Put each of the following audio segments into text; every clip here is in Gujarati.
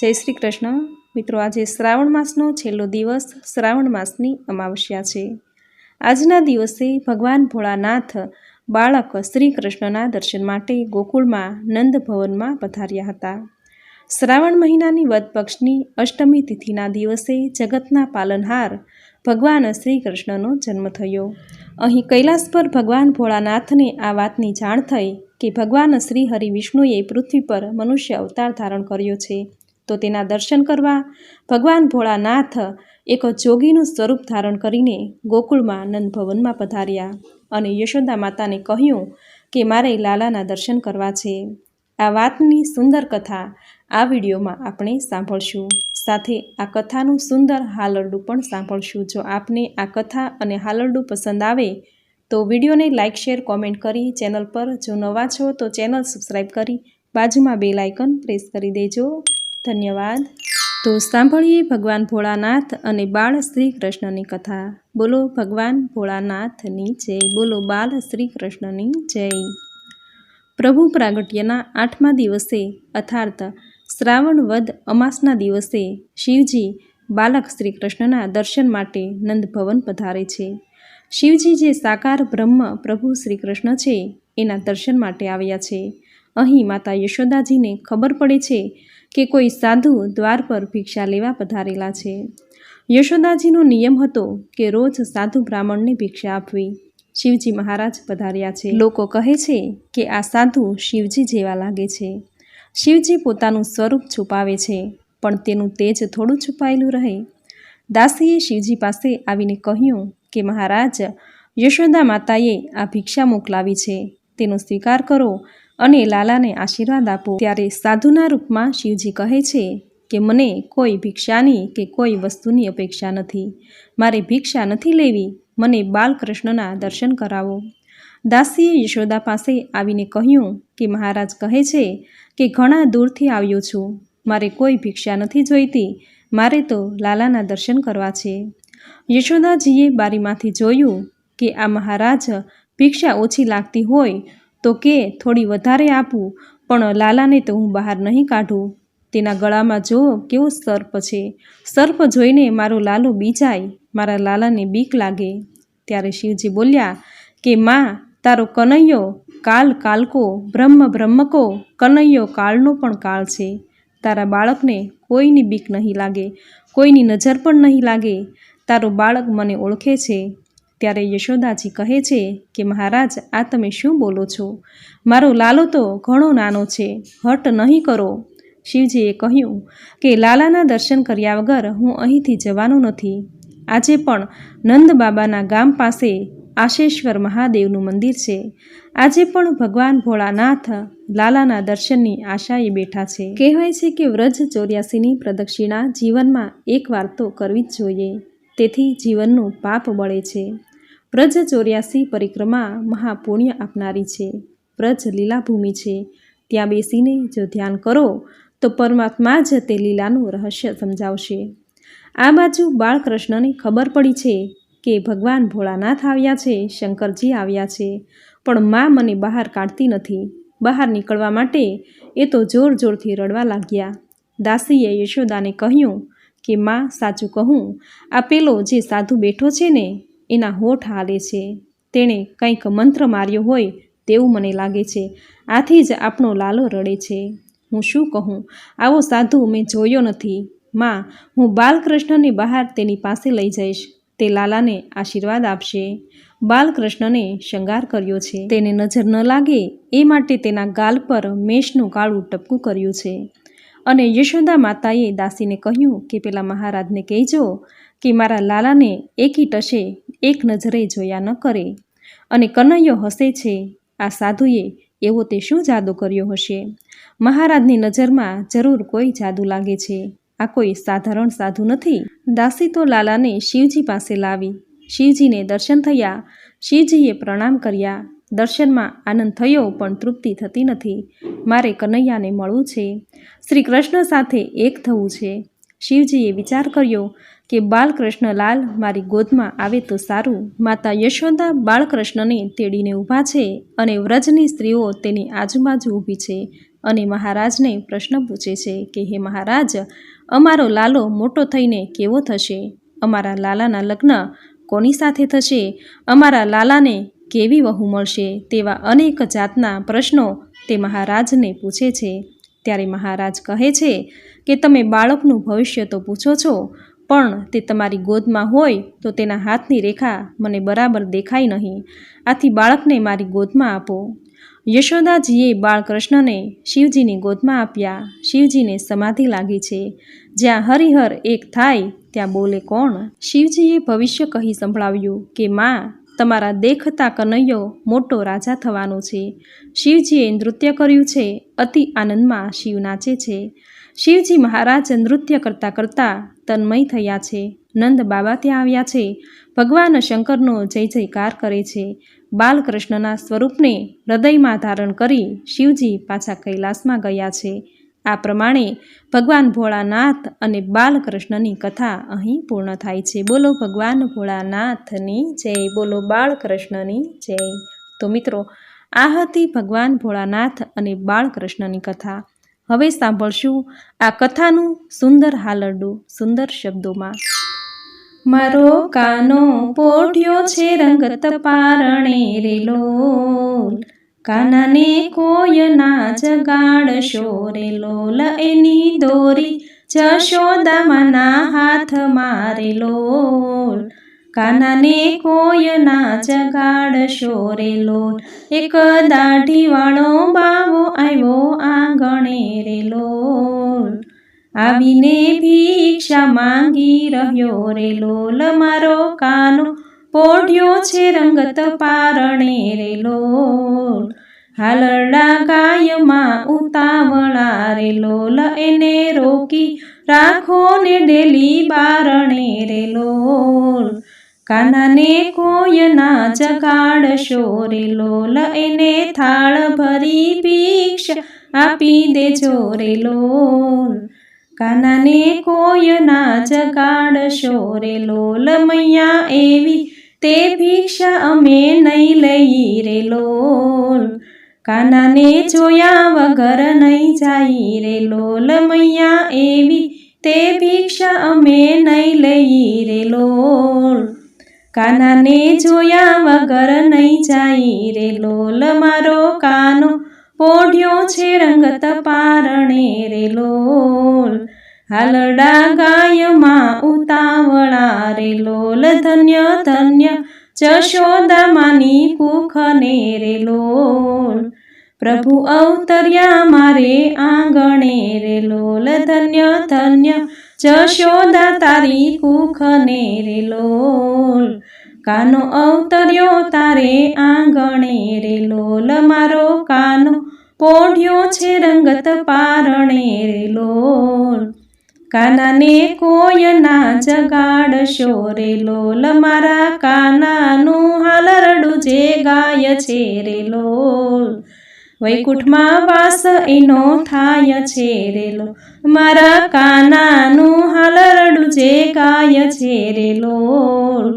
જય શ્રી કૃષ્ણ. મિત્રો, આજે શ્રાવણ માસનો છેલ્લો દિવસ શ્રાવણ માસની અમાવસ્યા છે. આજના દિવસે ભગવાન ભોળાનાથ બાળક શ્રી કૃષ્ણના દર્શન માટે ગોકુળમાં નંદ ભવનમાં પધાર્યા હતા. શ્રાવણ મહિનાની વદ પક્ષની અષ્ટમી તિથિના દિવસે જગતના પાલનહાર ભગવાન શ્રી કૃષ્ણનો જન્મ થયો. અહીં કૈલાસ પર ભગવાન ભોળાનાથને આ વાતની જાણ થઈ કે ભગવાન શ્રી હરિ વિષ્ણુએ પૃથ્વી પર મનુષ્ય અવતાર ધારણ કર્યો છે. તો તેના દર્શન કરવા ભગવાન ભોળાનાથ એક જોગીનું સ્વરૂપ ધારણ કરીને ગોકુળમાં નંદભવનમાં પધાર્યા અને યશોદા માતાને કહ્યું કે, મારે લાલાના દર્શન કરવા છે. આ વાતની સુંદર કથા આ વિડીયોમાં આપણે સાંભળશું. સાથે આ કથાનું સુંદર હાલરડું પણ સાંભળશું. જો આપને આ કથા અને હાલરડું પસંદ આવે, તો વિડીયોને લાઇક, શેર, કોમેન્ટ કરી ચેનલ પર જો નવા છો, તો ચેનલ સબસ્ક્રાઈબ કરી બાજુમાં બે લાઇકન પ્રેસ કરી દેજો. ધન્યવાદ. તો સાંભળીએ ભગવાન ભોળાનાથ અને બાળ શ્રી કૃષ્ણની કથા. બોલો ભગવાન ભોળાનાથની જય. બોલો બાળ શ્રી કૃષ્ણની જય. પ્રભુ પ્રાગટ્યના આઠમા દિવસે અર્થાત શ્રાવણ વદ અમાસના દિવસે, શિવજી બાલક શ્રી કૃષ્ણના દર્શન માટે નંદભવન પધારે છે. શિવજી જે સાકાર બ્રહ્મ પ્રભુ શ્રી કૃષ્ણ છે, એના દર્શન માટે આવ્યા છે. અહીં માતા યશોદાજીને ખબર પડે છે કે કોઈ સાધુ દ્વાર પર ભિક્ષા લેવા પધારેલા છે. યશોદાજીનો નિયમ હતો કે રોજ સાધુ બ્રાહ્મણને ભિક્ષા આપવી. શિવજી મહારાજ પધાર્યા છે. લોકો કહે છે કે આ સાધુ શિવજી જેવા લાગે છે. શિવજી પોતાનું સ્વરૂપ છુપાવે છે, પણ તેનું તેજ થોડું છુપાયેલું રહે. દાસીએ શિવજી પાસે આવીને કહ્યું કે મહારાજ, યશોદા માતાએ આ ભિક્ષા મોકલાવી છે. તેનો સ્વીકાર કરો અને લાલાને આશીર્વાદ આપો. ત્યારે સાધુના રૂપમાં શિવજી કહે છે કે, મને કોઈ ભિક્ષાની કે કોઈ વસ્તુની અપેક્ષા નથી. મારે ભિક્ષા નથી લેવી. મને બાલકૃષ્ણના દર્શન કરાવો. દાસીએ યશોદા પાસે આવીને કહ્યું કે, મહારાજ કહે છે કે, ઘણા દૂરથી આવ્યો છું. મારે કોઈ ભિક્ષા નથી જોઈતી. મારે તો લાલાના દર્શન કરવા છે. યશોદાજીએ બારીમાંથી જોયું કે, આ મહારાજ ભિક્ષા ઓછી લાગતી હોય તો કે, થોડી વધારે આપું, પણ લાલાને તો હું બહાર નહીં કાઢું. તેના ગળામાં જો કેવો સર્પ છે. સર્પ જોઈને મારો લાલો બીજાય, મારા લાલાને બીક લાગે. ત્યારે શિવજી બોલ્યા, કે માં, તારો કનૈયો કાલ કાલકો, બ્રહ્મ બ્રહ્મકો, કનૈયો કાળનો પણ કાળ છે. તારા બાળકને કોઈની બીક નહીં લાગે, કોઈની નજર પણ નહીં લાગે. તારું બાળક મને ઓળખે છે. ત્યારે યશોદાજી કહે છે કે, મહારાજ, આ તમે શું બોલો છો? મારો લાલો તો ઘણો નાનો છે, હટ નહીં કરો. શિવજીએ કહ્યું કે, લાલાના દર્શન કર્યા વગર હું અહીંથી જવાનો નથી. આજે પણ નંદ બાબાના ગામ પાસે આશેશ્વર મહાદેવનું મંદિર છે. આજે પણ ભગવાન ભોળાનાથ લાલાના દર્શનની આશાએ બેઠા છે. કહેવાય છે કે, વ્રજ ચોર્યાસીની પ્રદક્ષિણા જીવનમાં એકવાર તો કરવી જ જોઈએ. તેથી જીવનનું પાપ બળે છે. વ્રજ ચોર્યાસી પરિક્રમા મહાપુણ્ય આપનારી છે. વ્રજ લીલાભૂમિ છે. ત્યાં બેસીને જો ધ્યાન કરો, તો પરમાત્મા જ તે લીલાનું રહસ્ય સમજાવશે. આ બાજુ બાળકૃષ્ણને ખબર પડી છે કે ભગવાન ભોળાનાથ આવ્યા છે, શંકરજી આવ્યા છે. પણ મા મને બહાર કાઢતી નથી. બહાર નીકળવા માટે એ તો જોર જોરથી રડવા લાગ્યા. દાસીએ યશોદાને કહ્યું કે, માં, સાચું કહું. આ પેલો જે સાધુ બેઠો છે ને એના હોઠ હાલે છે. તેણે કંઈક મંત્ર માર્યો હોય તેવું મને લાગે છે. આથી જ આપણો લાલો રડે છે. હું શું કહું? આવો સાધુ મેં જોયો નથી. માં, હું બાલકૃષ્ણની બહાર તેની પાસે લઈ જઈશ. તે લાલાને આશીર્વાદ આપશે. બાલકૃષ્ણને શૃંગાર કર્યો છે. તેને નજર ન લાગે એ માટે તેના ગાલ પર મેષનું કાળું ટપકું કર્યું છે. અને યશોદા માતાએ દાસીને કહ્યું કે પેલા મહારાજને કહેજો કે મારા લાલાને એકી ટશે એક નજરે જોયા ન કરે. અને કનૈયો હસે છે, આ સાધુએ એવો તે શું જાદુ કર્યો હશે? મહારાજની નજરમાં જરૂર કોઈ જાદુ લાગે છે. આ કોઈ સાધારણ સાધુ નથી. દાસી તો લાલાને શિવજી પાસે લાવી. શિવજીને દર્શન થયા. શિવજીએ પ્રણામ કર્યા. દર્શનમાં આનંદ થયો પણ તૃપ્તિ થતી નથી. મારે કનૈયાને મળવું છે. શ્રી કૃષ્ણ સાથે એક થવું છે. શિવજીએ વિચાર કર્યો કે બાલકૃષ્ણલાલ મારી ગોદમાં આવે તો સારું. માતા યશોદા બાળકૃષ્ણને તેડીને ઊભા છે અને વ્રજની સ્ત્રીઓ તેની આજુબાજુ ઊભી છે અને મહારાજને પ્રશ્ન પૂછે છે કે, હે મહારાજ, અમારો લાલો મોટો થઈને કેવો થશે? અમારા લાલાના લગ્ન કોની સાથે થશે? અમારા લાલાને કેવી વહુ મળશે તેવા અનેક જાતના પ્રશ્નો તે મહારાજને પૂછે છે. ત્યારે મહારાજ કહે છે કે તમે બાળકનું ભવિષ્ય તો પૂછો છો, પણ તે તમારી ગોદમાં હોય તો તેના હાથની રેખા મને બરાબર દેખાય નહીં. આથી બાળકને મારી ગોદમાં આપો. યશોદાજીએ બાળકૃષ્ણને શિવજીની ગોદમાં આપ્યા. શિવજીને સમાધિ લાગી છે. જ્યાં હરિહર એક થાય, ત્યાં બોલે કોણ? શિવજીએ ભવિષ્ય કહી સંભળાવ્યું કે, માં તમારા દેખતા કનૈયો મોટો રાજા થવાનો છે. શિવજીએ નૃત્ય કર્યું છે. અતિ આનંદમાં શિવ નાચે છે. શિવજી મહારાજ નૃત્ય કરતાં કરતાં તન્મય થયા છે. નંદ બાબા ત્યાં આવ્યા છે. ભગવાન શંકરનો જય જયકાર કરે છે. બાલકૃષ્ણના સ્વરૂપને હૃદયમાં ધારણ કરી શિવજી પાછા કૈલાસમાં ગયા છે. આ પ્રમાણે ભગવાન ભોળાનાથ અને બાલકૃષ્ણની કથા અહીં પૂર્ણ થાય છે. બોલો ભગવાન ભોળાનાથની જય, બોલો બાળકૃષ્ણની જય. તો મિત્રો, આ હતી ભગવાન ભોળાનાથ અને બાળકૃષ્ણની કથા. હવે સાંભળશું આ કથાનું સુંદર હાલરડું, સુંદર શબ્દોમાં. મારો કાનો પોઢ્યો છે રંગ તપારણે રેલો કાનાને કોય ના જગાડશો રે લોલ એની દોરી જશોદામાના હાથ મારે લોલ. કાનાને કોય ના જગાડશો રે લોલ, એક દાઢી વાળો બાવો આવ્યો આંગણે રે લોલ. આવીને ભિક્ષા માંગી રહ્યો રે લોલ, મારો કાનો પોઢ્યો છે રંગત પારણે રે લોલ. હાલરડા ગાયમાં ઉતાવળા રે લોલ. એને રોકી રાખો ને ડેલી બારણે રે લોલ. કાનાને કોયના જગાડશો રે લોલ. એને થાળ ભરી ભીક્ષ આપી દેજો રે લોલ. કાનાને કોયના જગાડશો રે લોલ. મૈયા એવી તે ભિક્ષા અમે નહીં લઈ રે લોલ. કાનાને જોયા વગર નહીં જાય રે લોલ મૈયા એવી. તે ભિક્ષા અમે નહીં લઈ રે લોલ. કાનાને જોયા વગર નહીં જાય રે લોલ મારો કાનો. પોઢ્યો છે રંગત પારણે રે લોલ. હાલડા ગાયમાં ઉતાવળા રે લોલ ધન્ય ધન્ય, જશોદામાની કુખને રે લોલ. પ્રભુ અવતર્યા મારે આંગણે રે લોલ ધન્ય ધન્ય, જશોદા તારી કુખને રે લોલ. કાનો અવતર્યો તારે આંગણે રે લોલ, મારો કાનો પોઢ્યો છે રંગત પારણે રે લોલ. કાનાને કોઈ ના જગાડશો રે લોલ મારા કાનાનું હાલરડું જે ગાય છે રે લોલ. વૈકુંઠમાં વાસ એનો થાય છે રે લો મારા કાનાનું હાલરડું જે ગાય છે રે લોલ.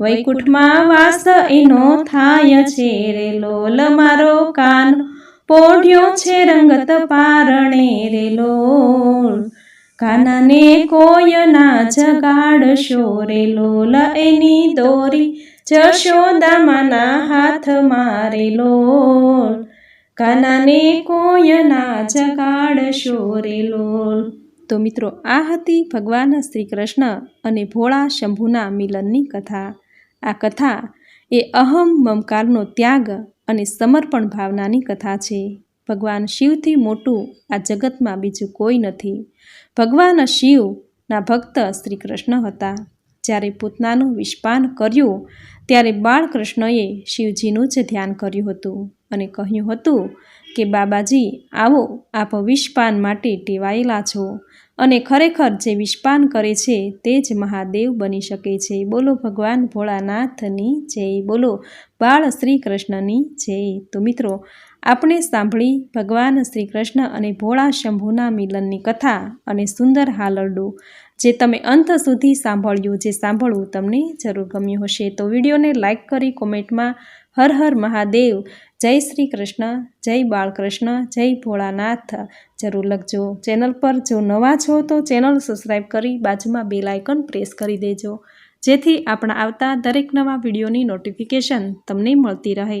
વૈકુંઠમાં વાસ એનો થાય છે રે લોલ. મારો કાન પોઢ્યો છે રંગત પારણે રે લોલ. કાનાને કોય ના જગાડશો રે લોલ એની દોરી જશોદામાના હાથ મારે લોલ. કાનાને કોય ના જગાડશો રે લોલ. તો મિત્રો, આ હતી ભગવાન શ્રી કૃષ્ણ અને ભોળા શંભુના મિલનની કથા. આ કથા એ અહમ મમકારનો ત્યાગ અને સમર્પણ ભાવનાની કથા છે. ભગવાન શિવથી મોટું આ જગતમાં બીજું કોઈ નથી. ભગવાન શિવના ભક્ત શ્રી કૃષ્ણ હતા. જ્યારે પૂતનાનું વિષપાન કર્યું, ત્યારે બાળકૃષ્ણએ શિવજીનું જ ધ્યાન કર્યું હતું અને કહ્યું હતું કે, બાબાજી, આવો, આપ વિષપાન માટે ટેવાયેલા છો અને ખરેખર જે વિષપાન કરે છે તે જ મહાદેવ બની શકે છે. બોલો ભગવાન ભોળાનાથની જય, બોલો બાળ શ્રી કૃષ્ણની જય. તો મિત્રો આપણે સાંભળી ભગવાન શ્રી કૃષ્ણ અને ભોળા શંભુના મિલનની કથા અને સુંદર હાલરડું, જે તમે અંત સુધી સાંભળ્યું જે સાંભળવું તમને જરૂર ગમ્યું હશે. તો વિડીયોને લાઇક કરી કોમેન્ટમાં હર હર મહાદેવ, જય શ્રી કૃષ્ણ જય બાળકૃષ્ણ, જય ભોળાનાથ જરૂર લખજો. ચેનલ પર જો નવા છો તો ચેનલ સબસ્ક્રાઈબ કરી બાજુમાં બેલ આઇકન પ્રેસ કરી દેજો, જેથી આપણા આવતા દરેક નવા વિડીયોની નોટિફિકેશન તમને મળતી રહે.